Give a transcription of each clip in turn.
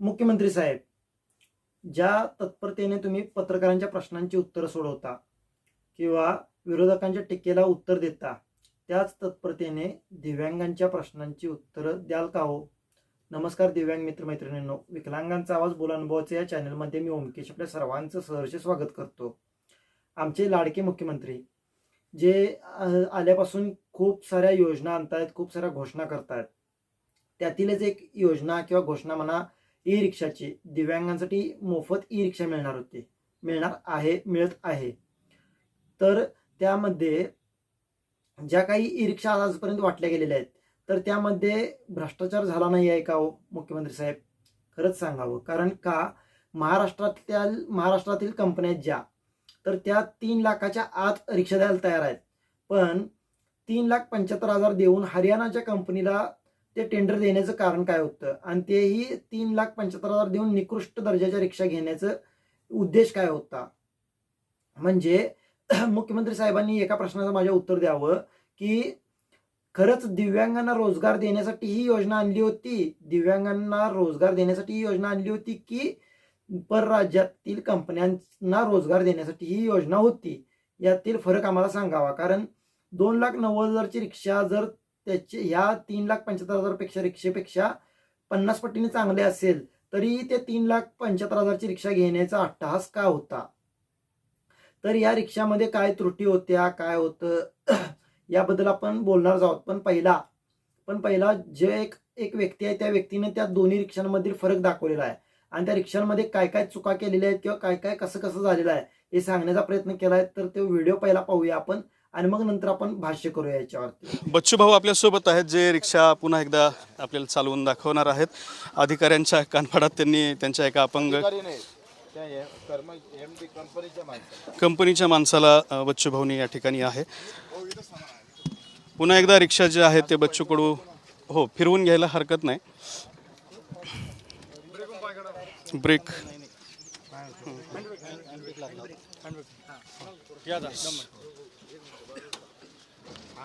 मुख्यमंत्री साहेब ज्या तत्परतेने तुम्ही पत्रकारांच्या प्रश्नांची उत्तरं सोडवता किंवा विरोधकांच्या टीकेला उत्तर देता त्याच तत्परतेने दिव्यांगांच्या प्रश्नांची उत्तरं द्याल का हो? नमस्कार दिव्यांग मित्रमैत्रिणींनो विकलांगांचा आवाज बोलानुभवाचे या चॅनलमध्ये मी ओमकेश आपल्या सर्वांचं सहर्ष स्वागत करतो. आमचे लाडके मुख्यमंत्री जे आल्यापासून खूप साऱ्या योजना आणतायत खूप साऱ्या घोषणा करतायत त्यातीलच एक योजना किंवा घोषणा म्हणा ई रिक्षाची दिव्यांगांसाठी मोफत ई रिक्षा मिळणार होती. मिळणार आहे मिळत आहे. तर त्यामध्ये ज्या काही ई रिक्षा आजपर्यंत वाटल्या गेलेल्या आहेत तर त्यामध्ये भ्रष्टाचार झाला नाही आहे का हो मुख्यमंत्री साहेब? खरंच सांगावं. कारण का? महाराष्ट्रातल्या महाराष्ट्रातील कंपन्या आहेत ज्या तर त्या तीन लाखाच्या आत रिक्षा द्यायला तयार आहेत. पण तीन लाख पंच्याहत्तर हजार देऊन हरियाणाच्या कंपनीला ते टेंडर देण्याचं कारण काय होतं? आणि तेही तीन लाख पंच्याहत्तर हजार देऊन निकृष्ट दर्जाच्या रिक्षा घेण्याचं उद्देश काय होता? म्हणजे मुख्यमंत्री साहेबांनी एका प्रश्नाचं माझ्या उत्तर द्यावं की खरंच दिव्यांगांना रोजगार देण्यासाठी ही योजना आणली होती? दिव्यांगांना रोजगार देण्यासाठी ही योजना आणली होती की परराज्यातील कंपन्यांना रोजगार देण्यासाठी ही योजना होती? यातील फरक आम्हाला सांगावा. कारण दोन लाख नव्वद हजारची रिक्षा जर त्याचे ह्या तीन लाख पंच्याहत्तर हजारपेक्षा रिक्षेपेक्षा पन्नास पटीने चांगले असेल तरी ते तीन लाख पंच्याहत्तर हजारची रिक्षा घेण्याचा अट्टहास का होता? तर या रिक्षामध्ये काय त्रुटी होत्या काय होतं? याबद्दल आपण बोलणार आहोत. पण पहिला पण पहिला जे एक एक व्यक्ती आहे त्या व्यक्तीने त्या दोन्ही रिक्षांमधील फरक दाखवलेला आहे. आणि त्या रिक्षांमध्ये काय काय चुका केलेल्या आहेत किंवा काय काय कसं कसं झालेलं आहे हे सांगण्याचा प्रयत्न केला आहे तर तो व्हिडिओ पहिला पाहूया आपण. आणि मग नंतर आपण भाष्य करूया याच्यावरती. बच्चू भाऊ आपल्यासोबत आहेत जे रिक्षा पुन्हा एकदा आपल्याला चालवून दाखवणार आहेत. अधिकाऱ्यांच्या कानफाडात त्यांनी त्यांच्या एका अपंग अधिकारी नाही. त्या कर्म MD कंपनीच्या माणसाला. कंपनीच्या माणसाला अ, बच्चू भाऊनी या ठिकाणी आहे. पुन्हा एकदा रिक्षा जे आहेत ते बच्चू कडू हो फिरवून घ्यायला हरकत नाही. ब्रेक.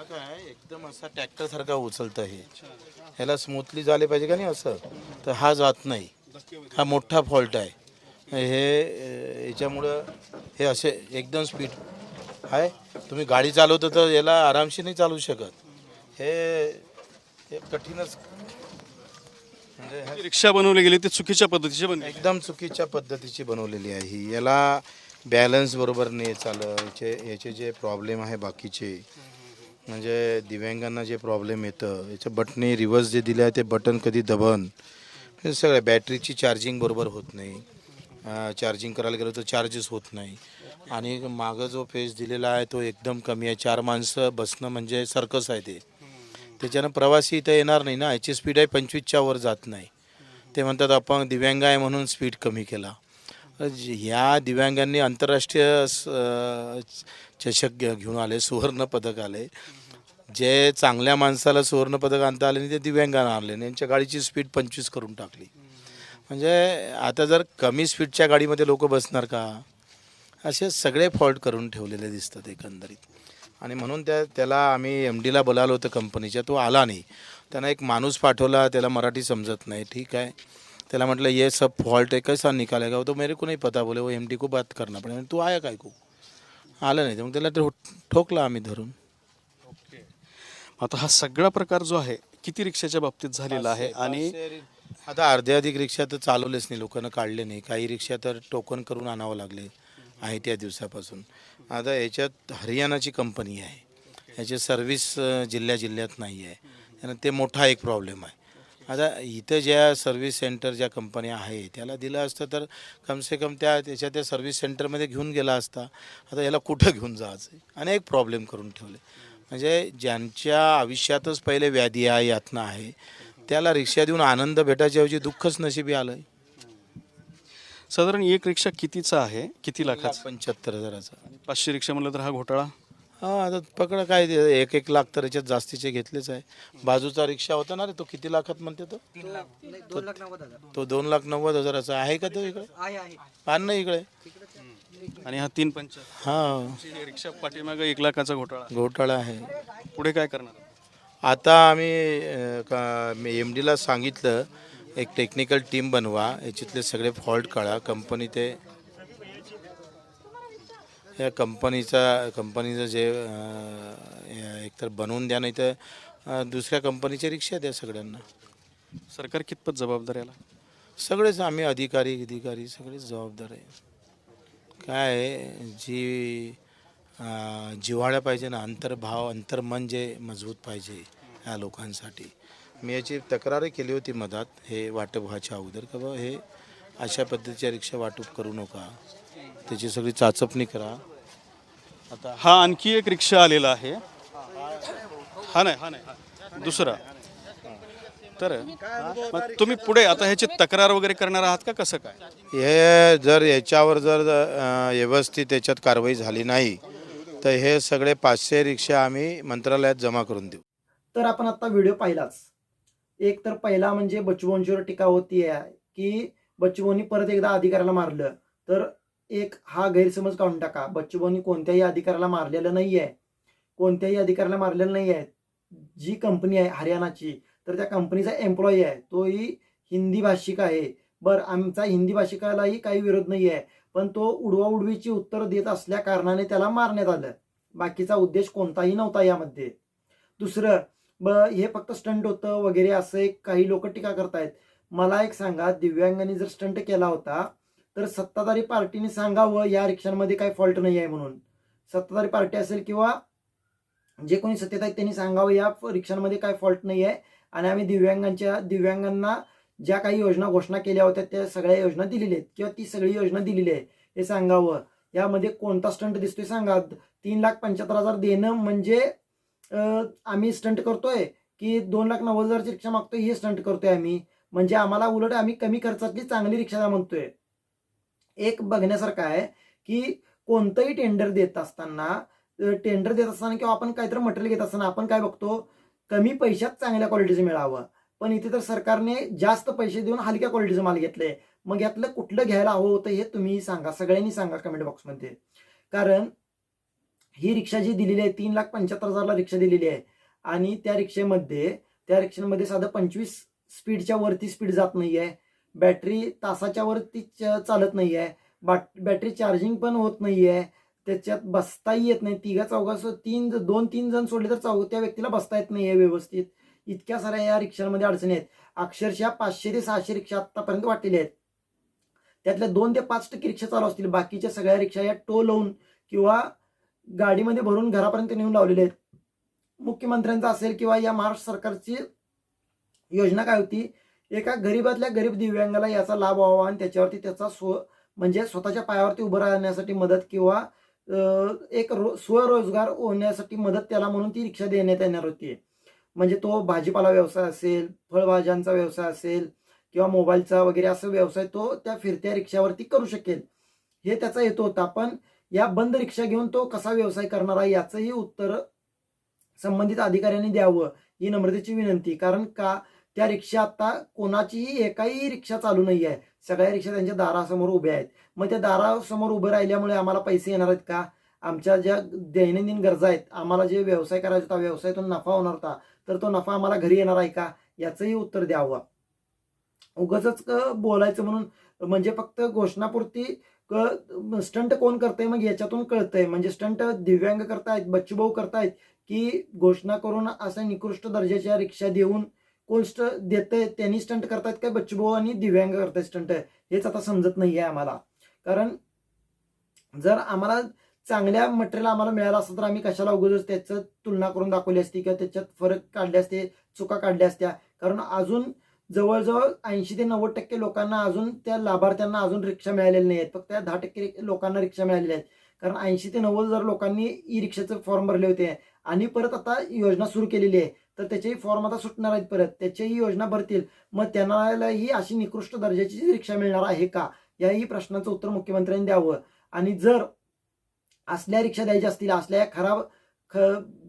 हा काय एकदम असा ट्रॅक्टर सारखा उचलतं हे. ह्याला स्मूथली झाले पाहिजे का नाही असं? तर हा जात नाही. हा मोठा फॉल्ट आहे. हे याच्यामुळं हे असे एकदम स्पीड आहे. तुम्ही गाडी चालवतो तर याला आरामशी नाही चालवू शकत. हे हे कठीणच. म्हणजे रिक्षा बनवली गेली ती चुकीच्या पद्धतीची बनली. एकदम चुकीच्या पद्धतीची बनवलेली आहे ही. याला बॅलन्स बरोबर नाही चालत. याचे याचे जे प्रॉब्लेम आहे बाकीचे म्हणजे दिव्यांगांना जे प्रॉब्लेम येतं याच्या बटणे रिव्हर्स जे दिले आहे ते बटन कधी दबन हे सगळं बॅटरीची चार्जिंग बरोबर होत नाही. चार्जिंग करायला गेलं तर चार्जेस होत नाही. आणि मागं जो फेस दिलेला आहे तो एकदम कमी आहे. चार माणसं बसणं म्हणजे सर्कस आहे ते. त्याच्यानं प्रवासी इथं येणार नाही ना. याची स्पीड आहे पंचवीसच्या वर जात नाही. ते म्हणतात आपण दिव्यांग आहे म्हणून स्पीड कमी केला. ह्या दिव्यांगांनी आंतरराष्ट्रीय स- चषक घे- घेऊन आले सुवर्ण पदक आले. जे चांगल्या माणसाला सुवर्णपदक आणता आले नाही ते दिव्यांगांना आणले आणि यांच्या गाडीची स्पीड पंचवीस करून टाकली. म्हणजे आता जर कमी स्पीडच्या गाडीमध्ये लोक बसणार का? असे सगळे फॉल्ट करून ठेवलेले दिसतात एकंदरीत. आणि म्हणून त्या त्याला आम्ही एम डीला बोलावलं होतं कंपनीच्या तो आला नाही. त्यांना एक माणूस पाठवला त्याला मराठी समजत नाही. ठीक आहे. त्याला म्हटलं ये सब फॉल्ट है कैसा निकालेगा? तो मेरे को नहीं पता बोले वो एम डी को बात करना पड़ेगा. तू आया काय को? आलं नाही. तर मग त्याला ठोकला आम्ही धरून. आता हा सगळा प्रकार जो आहे किती रिक्षाच्या बाबतीत झालेला आहे आणि आता अर्ध्या अधिक रिक्षा तर चालवलेच नाही लोकांना काढले नाही. काही रिक्षा तर टोकन करून आणावं लागले आहे त्या दिवसापासून. आता याच्यात हरियाणाची कंपनी आहे. याची सर्व्हिस जिल्ह्या जिल्ह्यात नाही आहे. आणि ते मोठा एक प्रॉब्लेम आहे. आता इथं ज्या सर्व्हिस सेंटर ज्या कंपन्या आहे त्याला दिलं असतं तर कमसे कम त्या त्याच्या त्या सर्व्हिस सेंटरमध्ये घेऊन गेला असता. आता याला कुठं घेऊन जायचं? अनेक प्रॉब्लेम करून ठेवले. म्हणजे ज्यांच्या आयुष्यातच पहिले व्याधी आहे यातना आहे त्याला रिक्षा देऊन आनंद भेटायच्याऐवजी दुःखच नशिबी आलं साधारण एक रिक्षा कितीचा आहे? किती लाखाचा? पंच्याहत्तर हजाराचा. पाचशे रिक्षा म्हणलं तर हा घोटाळा? हा आता पकडा काय ते एक एक लाख तर याच्यात जास्तीचे घेतलेच आहे. बाजूचा रिक्षा होता ना रे तो किती लाखात म्हणते तो? तो दोन लाख नव्वद हजाराचा आहे का तो इकडे? आण ना इकडे. आणि हा तीन पंच. हा. रिक्षा पाठीमागे एक लाखाचा घोटाळा. घोटाळा आहे. पुढे काय करणार? आता आम्ही एम डीला सांगितलं एक टेक्निकल टीम बनवा याच्यातले सगळे फॉल्ट काढा. कंपनी ते या कंपनीचा कंपनीचं जे अं, एकतर बनवून द्या नाही तर अं, दुसऱ्या कंपनीचे रिक्षा द्या सगळ्यांना. सरकार कितपत जबाबदार याला? सगळेच आम्ही अधिकारी अधिकारी सगळेच जबाबदार आहे. काय आहे, जी जिव्हाळ्या पाहिजे ना अंतर्भाव अंतर्मन जे मजबूत पाहिजे ह्या लोकांसाठी. मी याची तक्रारही केली होती मधात हे वाटप व्हायच्या अगोदर का बाबा हे अशा पद्धतीच्या रिक्षा वाटप करू नका. त्याची सगळी चाचपणी करा. आता हा आणखी एक रिक्षा आलेला आहे. हा नाही हा नाही दुसरा. दुसरा तर मग तुम्ही पुढे आता ह्याची तक्रार वगैरे करणार आहात का? कसं काय? हे जर याच्यावर जर अं, व्यवस्थित याच्यात कारवाई झाली नाही तर हे सगळे पाचशे रिक्षा आम्ही मंत्रालयात जमा करून देऊ. तर आपण आता व्हिडिओ पाहिलाच. एक तर पहिला म्हणजे बच्चूभाऊंच्यावर टीका होती आहे की बच्चूभाऊंनी परत एकदा अधिकाऱ्याला मारलं. तर एक हा गैरसमज काढून टाका. बच्चूभाऊंनी कोणत्याही अधिकाऱ्याला मारलेलं नाही आहे कोणत्याही अधिकाऱ्याला मारलेलं नाही आहे जी कंपनी आहे हरियाणाची तर त्या कंपनीचा एम्प्लॉई आहे. तोही हिंदी भाषिक आहे. बरं आमचा हिंदी भाषिकालाही काही विरोध नाही आहे पण तो उडवाउडवीची उत्तर देत असल्या कारणाने त्याला मारण्यात आलं. बाकीचा उद्देश कोणताही नव्हता यामध्ये. दुसरं ब हे फक्त स्टंट होतं वगैरे असं एक काही लोक टीका करतायत. मला एक सांगा दिव्यांगांनी जर स्टंट केला होता तर सत्ताधारी पार्टीने सांगावं या रिक्षांमध्ये काही फॉल्ट नाही आहे म्हणून. सत्ताधारी पार्टी असेल किंवा जे कोणी सत्तेत आहेत त्यांनी सांगावं या रिक्षांमध्ये काय फॉल्ट नाही आहे. आणि आम्ही दिव्यांगांच्या दिव्यांगांना ज्या काही योजना घोषणा केल्या होत्या त्या सगळ्या योजना दिलेल्या आहेत. किंवा ती सगळी योजना दिलेली आहे. हे सांगावं. यामध्ये कोणता स्टंट दिसतोय सांगा. तीन लाख पंच्याहत्तर हजार देणं म्हणजे आम्ही स्टंट करतोय की दोन लाख नव्वद हजारची रिक्षा मागतोय हे स्टंट करतोय आम्ही. म्हणजे आम्हाला उलट आम्ही कमी खर्चातली चांगली रिक्षा द्या म्हणतोय. एक बघण्यासारखं आहे की कोणतंही टेंडर देत असताना टेंडर देत असताना किंवा आपण काहीतरी मटेरियल घेत असताना आपण काय बघतो? कमी पैशात चांगल्या क्वालिटीचं मिळावं. पण इथे तर सरकारने जास्त पैसे देऊन हलक्या क्वालिटीचं माल घेतलंय. मग यातलं कुठलं घ्यायला हवं होतं हे तुम्ही सांगा. सगळ्यांनी सांगा कमेंट बॉक्समध्ये कारण ही रिक्षा जी दिलेली आहे तीन लाख पंच्याहत्तर हजारला रिक्षा दिलेली आहे. आणि त्या रिक्षेमध्ये त्या रिक्षांमध्ये साधं पंचवीस स्पीडच्या वरती स्पीड जात नाही आहे बॅटरी तासाच्या वरती च- चालत नाही आहे बॅटरी चार्जिंग पण होत नाही आहे त्याच्यात बसताही येत नाही. तिघा चौघा तीन दोन तीन जण सोडले तर चौघ त्या व्यक्तीला बसता येत नाही आहे व्यवस्थित. इतक्या साऱ्या या रिक्षांमध्ये अडचणी आहेत. अक्षरशः पाचशे ते सहाशे रिक्षा आतापर्यंत वाटलेल्या आहेत. त्यातल्या दोन ते पाच टक्के रिक्षा चालू असतील. बाकीच्या सगळ्या रिक्षा या टो लावून किंवा गाडीमध्ये भरून घरापर्यंत नेऊन लावलेले आहेत. मुख्यमंत्र्यांचा असेल किंवा या महाराष्ट्र सरकारची योजना काय होती? एका गरीबातल्या गरीब दिव्यांगाला याचा लाभ व्हावा आणि त्याच्यावरती त्याचा स्व म्हणजे स्वतःच्या पायावरती उभं राहण्यासाठी मदत किंवा एक रो स्वरोजगार होण्यासाठी मदत त्याला म्हणून ती रिक्षा देण्यात येणार होती. म्हणजे तो भाजीपाला व्यवसाय असेल फळभाज्यांचा व्यवसाय असेल किंवा मोबाईलचा वगैरे असा व्यवसाय तो त्या फिरत्या रिक्षावरती करू शकेल. हे त्याचा हेतू होता. पण या बंद रिक्षा घेऊन तो कसा व्यवसाय करणार आहे याचंही उत्तर संबंधित अधिकाऱ्यांनी द्यावं ही नम्रतेची विनंती. कारण का त्या रिक्षा आता कोणाचीही एकाही रिक्षा चालू नाही आहे. सगळ्या रिक्षा त्यांच्या दारासमोर उभ्या आहेत. मग त्या दारासमोर उभे राहिल्यामुळे आम्हाला पैसे येणार आहेत का? आमच्या ज्या दैनंदिन गरजा आहेत आम्हाला जे व्यवसाय करायचा होता व्यवसायातून नफा होणार होता तर तो नफा आम्हाला घरी येणार आहे का? याचंही उत्तर द्यावं. उगच बोलायचं म्हणून म्हणजे फक्त घोषणापुरती स्टंट कोण करतंय मग याच्यातून कळतंय. म्हणजे स्टंट दिव्यांग करतायत बच्चूभाऊ करतायत की घोषणा करून असं निकृष्ट दर्जाच्या रिक्षा देऊन कोण स्ट देतंय त्यांनी स्टंट करतायत काय? बच्चूभाऊ आणि दिव्यांग करतायत स्टंट हेच आता समजत नाही आहे आम्हाला. कारण जर आम्हाला चांगल्या मटेरियल आम्हाला मिळालं असतं तर आम्ही कशाला उगवच त्याचं तुलना करून दाखवली असती किंवा त्याच्यात फरक काढले असते चुका काढल्या असत्या. कारण अजून जवळजवळ ऐंशी ते नव्वद टक्के लोकांना अजून त्या लाभार्थ्यांना अजून रिक्षा मिळालेल्या नाही आहेत फक्त त्या दहा टक्के लोकांना रिक्षा मिळालेल्या आहेत. कारण ऐंशी ते नव्वद हजार लोकांनी ई रिक्षाचे फॉर्म भरले होते आणि परत आता योजना सुरू केलेली आहे तर त्याचेही फॉर्म आता सुटणार आहेत परत. त्याच्याही योजना भरतील. मग त्यांनाही अशी निकृष्ट दर्जाची रिक्षा मिळणार आहे का? याही प्रश्नाचं उत्तर मुख्यमंत्र्यांनी द्यावं. आणि जर असल्या रिक्षा द्यायच्या असतील असल्या खराब ख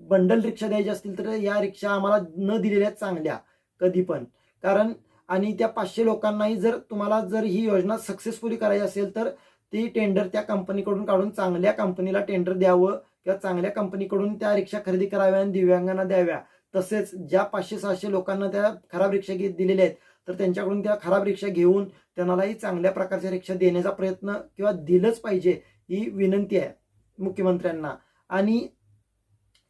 बंडल रिक्षा द्यायच्या असतील तर या रिक्षा आम्हाला न दिलेल्या चांगल्या. कधी पण. कारण आणि त्या पाचशे लोकांनाही जर तुम्हाला जर ही योजना सक्सेसफुली करायची असेल तर ती टेंडर त्या कंपनीकडून काढून चांगल्या कंपनीला टेंडर द्यावं किंवा चांगल्या कंपनीकडून त्या रिक्षा खरेदी कराव्या आणि दिव्यांगांना द्याव्या. तसेच ज्या पाचशे सहाशे लोकांना त्या खराब रिक्षा घेत दिलेल्या आहेत तर त्यांच्याकडून त्या खराब रिक्षा घेऊन त्यांनाही चांगल्या प्रकारच्या रिक्षा देण्याचा प्रयत्न किंवा दिलंच पाहिजे ही विनंती आहे मुख्यमंत्र्यांना. आणि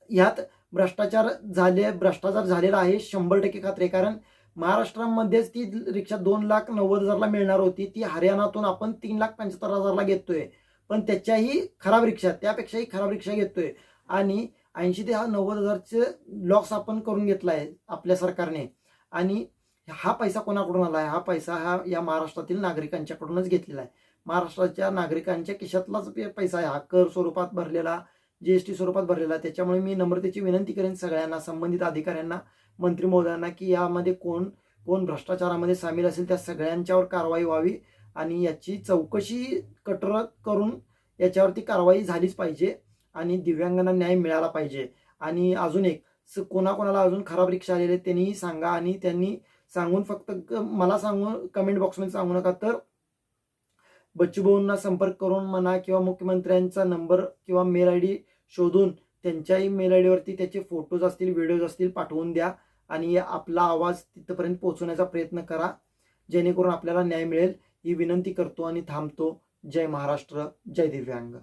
ह्यात भ्रष्टाचार झाले भ्रष्टाचार झालेला आहे शंभर टक्के खात्री कारण महाराष्ट्रामध्येच ती रिक्षा दोन लाख नव्वद हजारला मिळणार होती. ती हरियाणातून आपण तीन लाख पंच्याहत्तर हजारला घेतोय. पण त्याच्याही खराब रिक्षा त्यापेक्षाही खराब रिक्षा घेतोय. आणि ऐंशी ते हा नव्वद हजारचे लॉक्स आपण करून घेतला आहे आपल्या सरकारने. आणि हा पैसा कोणाकडून आला आहे हा पैसा हा या महाराष्ट्रातील नागरिकांच्याकडूनच घेतलेला आहे. महाराष्ट्राच्या नागरिकांच्या खिशातलाच पैसा आहे. हा कर स्वरूपात भरलेला जीएसटी स्वरूपात भरलेला. त्याच्यामुळे मी नम्रतेची विनंती करेन सगळ्यांना संबंधित अधिकाऱ्यांना मंत्री महोदयांना की यामध्ये कोण कोण भ्रष्टाचारामध्ये सामील असेल त्या सगळ्यांच्यावर कारवाई व्हावी आणि याची चौकशी कठोर करून याच्यावरती कारवाई झालीच पाहिजे. आणि दिव्यांगांना न्याय मिळाला पाहिजे. आणि अजून एक स- कोणाकोणाला अजून खराब रिक्षा आलेले त्यांनीही सांगा आणि त्यांनी सांगून फक्त मला सांगून कमेंट बॉक्समध्ये सांगू नका तर बच्चूभाऊंना संपर्क करून म्हणा किंवा मुख्यमंत्र्यांचा नंबर किंवा मेल आय डी शोधून त्यांच्याही मेल आय डीवरती त्याचे फोटोज असतील व्हिडिओज असतील पाठवून द्या आणि आपला आवाज तिथपर्यंत पोहोचवण्याचा प्रयत्न करा. जेणेकरून आपल्याला न्याय मिळेल. ही विनंती करतो आणि थांबतो. जय महाराष्ट्र. जय दिव्यांग.